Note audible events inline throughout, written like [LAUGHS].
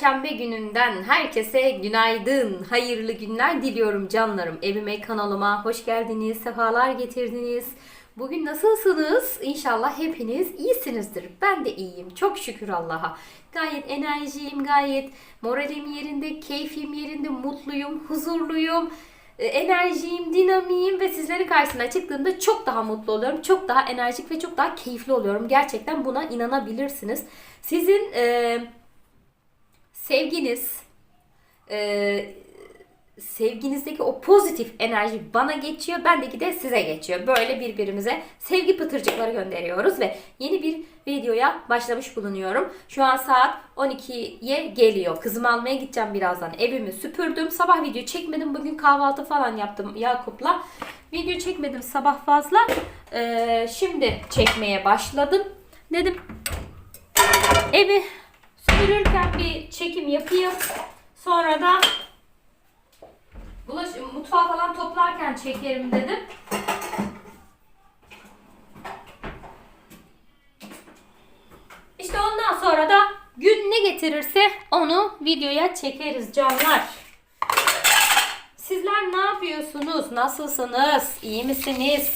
Perşembe gününden herkese günaydın, hayırlı günler diliyorum canlarım. Evime, kanalıma hoş geldiniz, sefalar getirdiniz. Bugün nasılsınız? İnşallah hepiniz iyisinizdir. Ben de iyiyim. Çok şükür Allah'a. Gayet enerjiyim, gayet moralim yerinde, keyfim yerinde, mutluyum, huzurluyum e, enerjiyim, dinamiğim ve sizlerin karşısına çıktığımda çok daha mutlu oluyorum. Çok daha enerjik ve çok daha keyifli oluyorum. Gerçekten buna inanabilirsiniz. Sizin e, sevginiz, e, sevginizdeki o pozitif enerji bana geçiyor, bendeki de size geçiyor. Böyle birbirimize sevgi pıtırcıkları gönderiyoruz ve yeni bir videoya başlamış bulunuyorum. Şu an saat 12'ye geliyor. Kızımı almaya gideceğim birazdan. Evimi süpürdüm. Sabah video çekmedim. Bugün kahvaltı falan yaptım Yakup'la. Video çekmedim sabah fazla. Ee, şimdi çekmeye başladım. Dedim evi süpürürken bir çekim yapayım. Sonra da Bulaş, mutfağı falan toplarken çekerim dedim. İşte ondan sonra da gün ne getirirse onu videoya çekeriz canlar. Sizler ne yapıyorsunuz? Nasılsınız? İyi misiniz?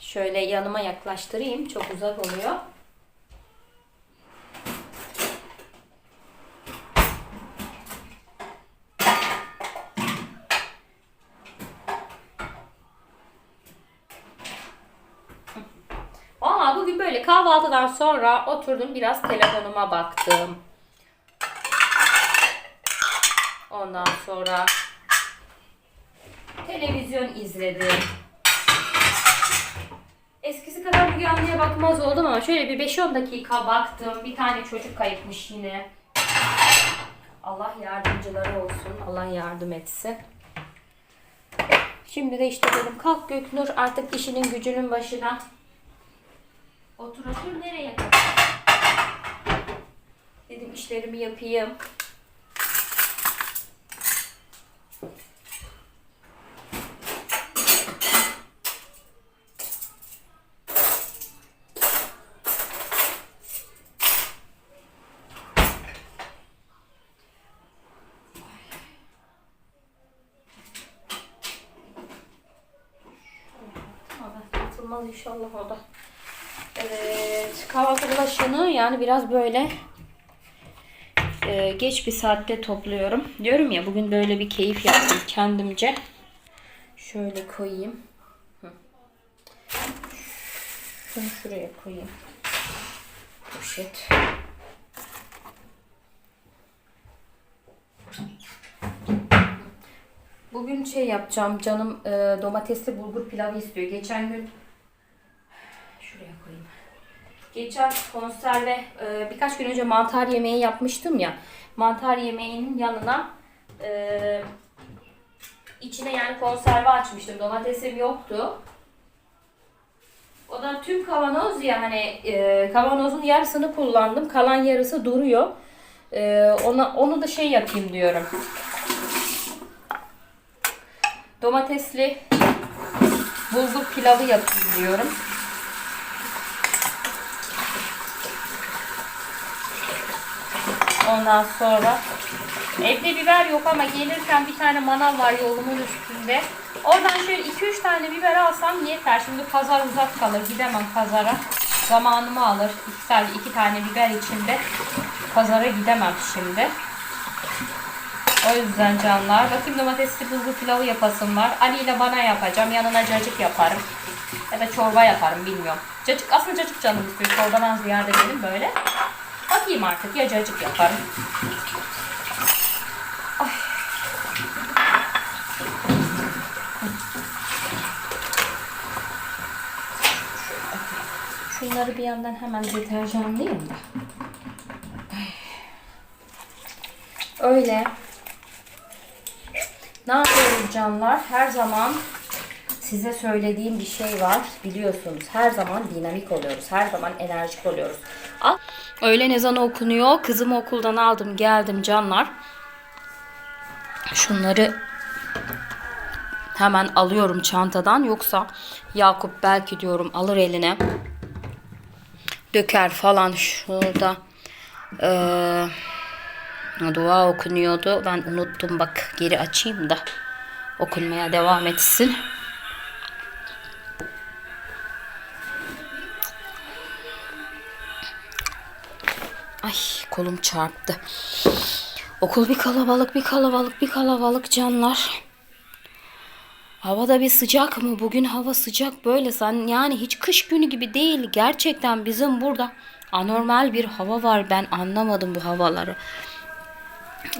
Şöyle yanıma yaklaştırayım. Çok uzak oluyor. Bugün böyle kahvaltıdan sonra oturdum biraz telefonuma baktım. Ondan sonra televizyon izledim. Eskisi kadar Müge Anlı'ya bakmaz oldum ama şöyle bir 5-10 dakika baktım. Bir tane çocuk kayıpmış yine. Allah yardımcıları olsun. Allah yardım etsin. Şimdi de işte dedim kalk Göknur artık işinin gücünün başına. Otur otur nereye kadar? Dedim işlerimi yapayım. Atılmaz inşallah o da. Evet, kahvaltı bulaşığını yani biraz böyle e, geç bir saatte topluyorum. Diyorum ya bugün böyle bir keyif yaptım kendimce. Şöyle koyayım. Şunu şuraya koyayım. Poşet. Bugün şey yapacağım. Canım e, domatesli bulgur pilavı istiyor. Geçen gün Şuraya koyayım. Geçen konserve e, birkaç gün önce mantar yemeği yapmıştım ya. Mantar yemeğinin yanına e, içine yani konserve açmıştım. Domatesim yoktu. O da tüm kavanoz ya hani e, kavanozun yarısını kullandım. Kalan yarısı duruyor. E, ona onu da şey yapayım diyorum. Domatesli bulgur pilavı yapayım diyorum. Ondan sonra evde biber yok ama gelirken bir tane manav var yolumun üstünde. Oradan şöyle 2-3 tane biber alsam yeter. Şimdi pazar uzak kalır. Gidemem pazara. Zamanımı alır. İki tane, iki tane biber içinde pazara gidemem şimdi. O yüzden canlar. Bakayım domatesli bulgur pilavı yapasım var. Ali ile bana yapacağım. Yanına cacık yaparım. Ya da çorba yaparım bilmiyorum. Cacık aslında cacık canım istiyor. Çorbadan ziyade benim böyle. Bakayım artık ya cacık yaparım. Ay. Bir yandan hemen deterjanlayayım da. Öyle. Ne yapıyoruz canlar? Her zaman size söylediğim bir şey var. Biliyorsunuz her zaman dinamik oluyoruz. Her zaman enerjik oluyoruz. Al. Öğlen ezanı okunuyor. Kızımı okuldan aldım geldim canlar. Şunları hemen alıyorum çantadan. Yoksa Yakup belki diyorum alır eline. Döker falan şurada. Ee, Dua okunuyordu. Ben unuttum bak geri açayım da okunmaya devam etsin. Ay kolum çarptı. Okul bir kalabalık bir kalabalık bir kalabalık canlar. Havada bir sıcak mı? Bugün hava sıcak böyle san yani hiç kış günü gibi değil. Gerçekten bizim burada anormal bir hava var. Ben anlamadım bu havaları.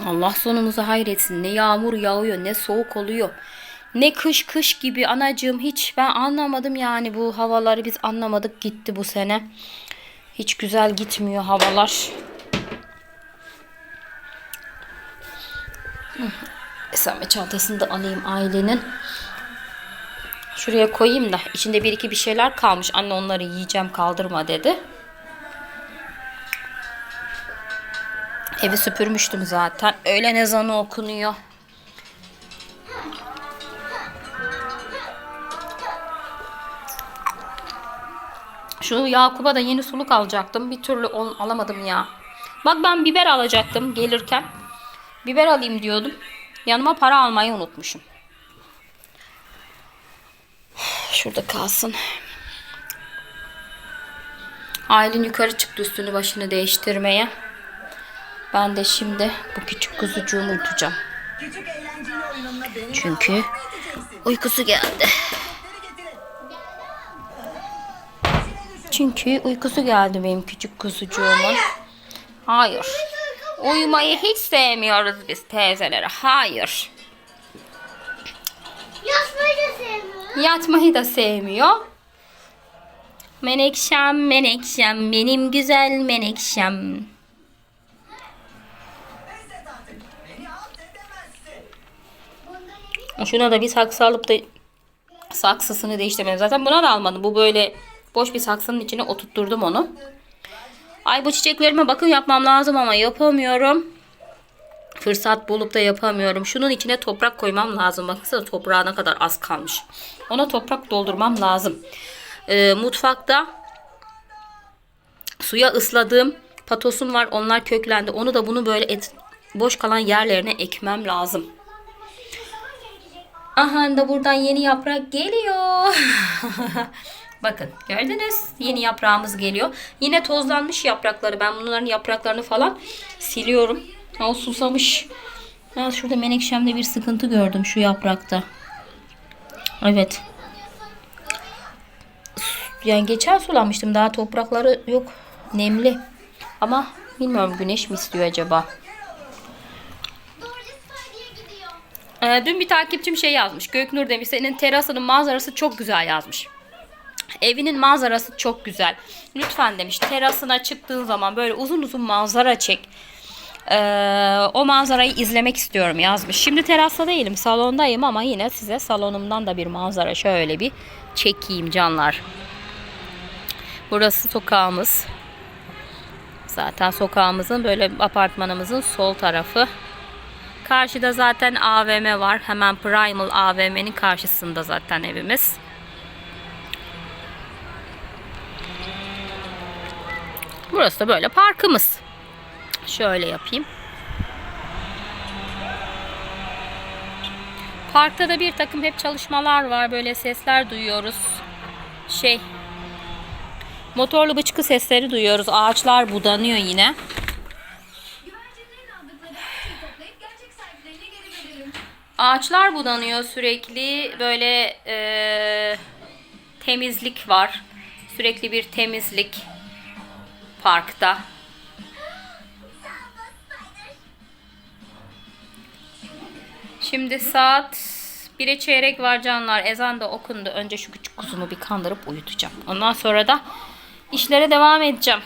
Allah sonumuzu hayretsin. Ne yağmur yağıyor ne soğuk oluyor. Ne kış kış gibi anacığım hiç ben anlamadım yani bu havaları biz anlamadık gitti bu sene. Hiç güzel gitmiyor havalar. Esame çantasını da alayım ailenin. Şuraya koyayım da içinde bir iki bir şeyler kalmış. Anne onları yiyeceğim kaldırma dedi. Evi süpürmüştüm zaten. Öğlen ezanı okunuyor. Şu Yakup'a da yeni suluk alacaktım. Bir türlü ol- alamadım ya. Bak ben biber alacaktım gelirken. Biber alayım diyordum. Yanıma para almayı unutmuşum. Şurada kalsın. Aylin yukarı çıktı üstünü başını değiştirmeye. Ben de şimdi bu küçük kuzucuğumu uyutacağım. Çünkü uykusu geldi. Çünkü uykusu geldi benim küçük kuzucuğumun. Hayır. Uyumayı hiç sevmiyoruz biz teyzelere. Hayır. Yatmayı da sevmiyorum. Yatmayı da sevmiyor. Menekşem, menekşem, benim güzel menekşem. Şuna da bir saksı alıp da saksısını değiştirmedim. Zaten buna da almadım. Bu böyle boş bir saksının içine oturtturdum onu. Ay bu çiçeklerime bakım yapmam lazım ama yapamıyorum. Fırsat bulup da yapamıyorum. Şunun içine toprak koymam lazım. Bakın toprağa ne kadar az kalmış. Ona toprak doldurmam lazım. Ee, mutfakta suya ısladığım patosum var. Onlar köklendi. Onu da bunu böyle et, boş kalan yerlerine ekmem lazım. Aha da buradan yeni yaprak geliyor. [LAUGHS] Bakın gördünüz yeni yaprağımız geliyor. Yine tozlanmış yaprakları. Ben bunların yapraklarını falan siliyorum. O susamış. Ha, şurada menekşemde bir sıkıntı gördüm şu yaprakta. Evet. Yani geçen sulamıştım. Daha toprakları yok. Nemli. Ama bilmiyorum güneş mi istiyor acaba? Ee, dün bir takipçim şey yazmış. Göknur demiş senin terasının manzarası çok güzel yazmış. Evinin manzarası çok güzel. Lütfen demiş terasına çıktığın zaman böyle uzun uzun manzara çek. Ee, o manzarayı izlemek istiyorum yazmış. Şimdi terasta değilim salondayım ama yine size salonumdan da bir manzara şöyle bir çekeyim canlar. Burası sokağımız. Zaten sokağımızın böyle apartmanımızın sol tarafı. Karşıda zaten AVM var. Hemen Primal AVM'nin karşısında zaten evimiz. Burası da böyle parkımız. Şöyle yapayım. Parkta da bir takım hep çalışmalar var. Böyle sesler duyuyoruz. Şey motorlu bıçkı sesleri duyuyoruz. Ağaçlar budanıyor yine. Ağaçlar budanıyor sürekli. Böyle eee, temizlik var. Sürekli bir temizlik parkta. Şimdi saat 1'e çeyrek var canlar. Ezan da okundu. Önce şu küçük kuzumu bir kandırıp uyutacağım. Ondan sonra da işlere devam edeceğim.